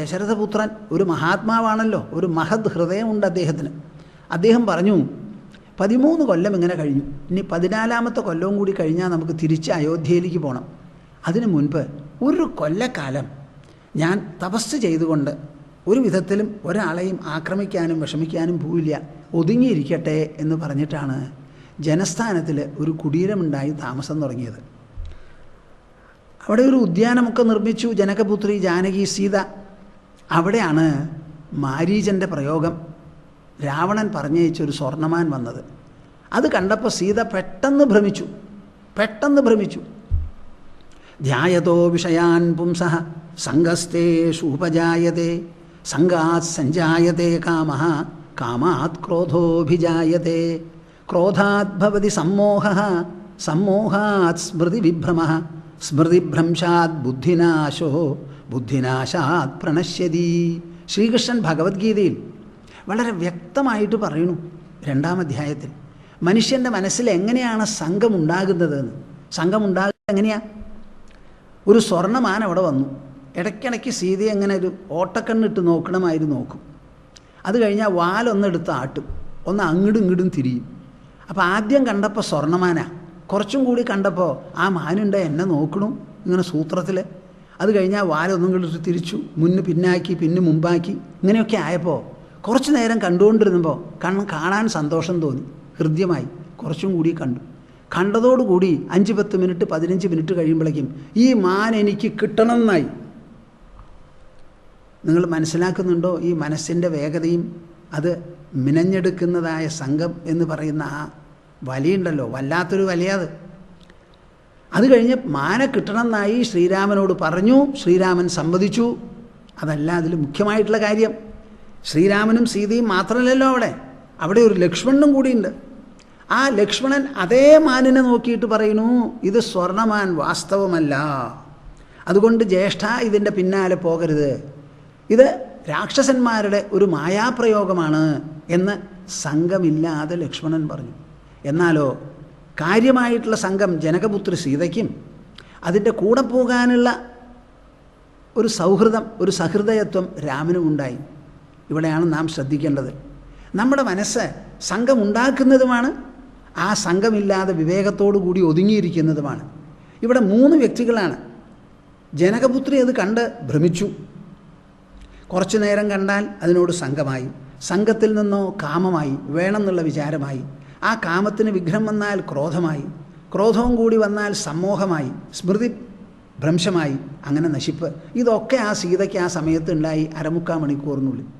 ദശരഥപുത്രൻ ഒരു മഹാത്മാവാണല്ലോ. ഒരു മഹത് ഹൃദയമുണ്ട് അദ്ദേഹത്തിന്. അദ്ദേഹം പറഞ്ഞു പതിമൂന്ന് കൊല്ലം ഇങ്ങനെ കഴിഞ്ഞു. ഇനി പതിനാലാമത്തെ കൊല്ലവും കൂടി കഴിഞ്ഞാൽ നമുക്ക് തിരിച്ച് അയോധ്യയിലേക്ക് പോകണം അതിനു മുൻപ് ഒരു കൊല്ലക്കാലം ഞാൻ തപസ് ചെയ്തുകൊണ്ട് ഒരു വിധത്തിലും ഒരാളെയും ആക്രമിക്കാനും വിഷമിക്കാനും പോവില്ല. ഒതുങ്ങിയിരിക്കട്ടെ എന്ന് പറഞ്ഞിട്ടാണ് ജനസ്ഥാനത്തിൽ ഒരു കുടീരമുണ്ടായി താമസം തുടങ്ങിയത്. അവിടെ ഒരു ഉദ്യാനമൊക്കെ നിർമ്മിച്ചു. ജനകപുത്രി ജാനകി സീത അവിടെയാണ് മാരീചന്റെ പ്രയോഗം. രാവണൻ പറഞ്ഞയച്ചൊരു സ്വർണമാൻ വന്നത്. അത് കണ്ടപ്പോൾ സീത പെട്ടെന്ന് ഭ്രമിച്ചു. പെട്ടെന്ന് ഭ്രമിച്ചു. ധ്യായതോ വിഷയാൻ പുംസ സംഗസ്തേഷൂപജായത്തെ സംഗാത് സഞ്ജായതേ കാമ കാമാത് ക്രോധോഭിജായതേ ക്രോധാത് ഭവതി സമ്മോഹ സമ്മോഹാത് സ്മൃതിവിഭ്രമ സ്മൃതിഭ്രംശാത് ബുദ്ധിനാശോ ബുദ്ധിനാശാത് പ്രണശ്യതി. ശ്രീകൃഷ്ണൻ ഭഗവത്ഗീതയിൽ വളരെ വ്യക്തമായിട്ട് പറയുന്നു രണ്ടാം അധ്യായത്തിൽ മനുഷ്യന്റെ മനസ്സിൽ എങ്ങനെയാണ് സംഘം സംഘമുണ്ടാകുന്നത് എങ്ങനെയാണ് ഒരു സ്വർണമാൻ അവിടെ വന്നു. ഇടയ്ക്കിടയ്ക്ക് സീതയെ എങ്ങനെ ഒരു ഓട്ടക്കണ്ണിട്ട് നോക്കണമായിരുന്നു നോക്കും. അത് കഴിഞ്ഞാൽ വാലൊന്നെടുത്ത് ആട്ടും. ഒന്ന് അങ്ങോട്ടും ഇങ്ങോട്ടും തിരിയും. അപ്പോൾ ആദ്യം കണ്ടപ്പോൾ സ്വർണമാനാ കുറച്ചും കൂടി കണ്ടപ്പോൾ ആ മാനുണ്ട എന്നെ നോക്കണു ഇങ്ങനെ സൂത്രത്തിൽ അത് കഴിഞ്ഞാൽ വാലൊന്നും കൂടി തിരിച്ചു. മുന്ന് പിന്നാക്കി പിന്നെ മുമ്പാക്കി. ഇങ്ങനെയൊക്കെ ആയപ്പോൾ കുറച്ച് നേരം കണ്ടുകൊണ്ടിരുന്നപ്പോൾ കണ്ണ് കാണാൻ സന്തോഷം തോന്നി. ഹൃദ്യമായി. കുറച്ചും കൂടി കണ്ടു. കണ്ടതോടുകൂടി അഞ്ച് പത്ത് മിനിറ്റ് പതിനഞ്ച് മിനിറ്റ് കഴിയുമ്പോഴേക്കും ഈ മാൻ എനിക്ക് കിട്ടണമെന്നായി. നിങ്ങൾ മനസ്സിലാക്കുന്നുണ്ടോ ഈ മനസ്സിന്റെ വേഗതയും അത് മിനഞ്ഞെടുക്കുന്നതായ സംഘം എന്ന് പറയുന്ന ആ വലിയുണ്ടല്ലോ വല്ലാത്തൊരു വലിയത് അത്. കഴിഞ്ഞ് മാന കിട്ടണമെന്നായി ശ്രീരാമനോട് പറഞ്ഞു ശ്രീരാമൻ സമ്മതിച്ചു. അതല്ല അതിൽ മുഖ്യമായിട്ടുള്ള കാര്യം. ശ്രീരാമനും സീതയും മാത്രമല്ലല്ലോ അവിടെ. അവിടെ ഒരു ലക്ഷ്മണനും കൂടിയുണ്ട്. ആ ലക്ഷ്മണൻ അതേ മാനിനെ നോക്കിയിട്ട് പറയുന്നു ഇത് സ്വർണമാൻ വാസ്തവമല്ല. അതുകൊണ്ട് ജ്യേഷ്ഠ ഇതിന്റെ പിന്നാലെ പോകരുത്. ഇത് രാക്ഷസന്മാരുടെ ഒരു മായാപ്രയോഗമാണ് എന്ന് സംഘമില്ലാതെ ലക്ഷ്മണൻ പറഞ്ഞു. എന്നാലോ കാര്യമായിട്ടുള്ള സംഘം ജനകപുത്രി സീതയ്ക്കും അതിന്റെ കൂടെ പോകാനുള്ള ഒരു സൗഹൃദം ഒരു സഹൃദയത്വം രാമനും ഉണ്ടായി. ഇവിടെയാണ് നാം ശ്രദ്ധിക്കേണ്ടത്. നമ്മുടെ മനസ്സ് സംഘം ഉണ്ടാക്കുന്നതുമാണ് ആ സംഘമില്ലാതെ വിവേകത്തോടു കൂടി ഒതുങ്ങിയിരിക്കുന്നതുമാണ്. ഇവിടെ മൂന്ന് വ്യക്തികളാണ്. ജനകപുത്രി അത് കണ്ട് ഭ്രമിച്ചു. കുറച്ചു നേരം കണ്ടാൽ അതിനോട് സംഘമായി. സംഘത്തിൽ നിന്നോ കാമമായി വേണമെന്നുള്ള വിചാരമായി. ആ കാമത്തിന് വിഘ്നം വന്നാൽ ക്രോധമായി ക്രോധവും കൂടി വന്നാൽ സമ്മോഹമായി സ്മൃതി ഭ്രംശമായി അങ്ങനെ നശിപ്പ്. ഇതൊക്കെ ആ സീതയ്ക്ക് ആ സമയത്ത് ഉണ്ടായി അരമുക്കാൽ മണിക്കൂറിനുള്ളിൽ.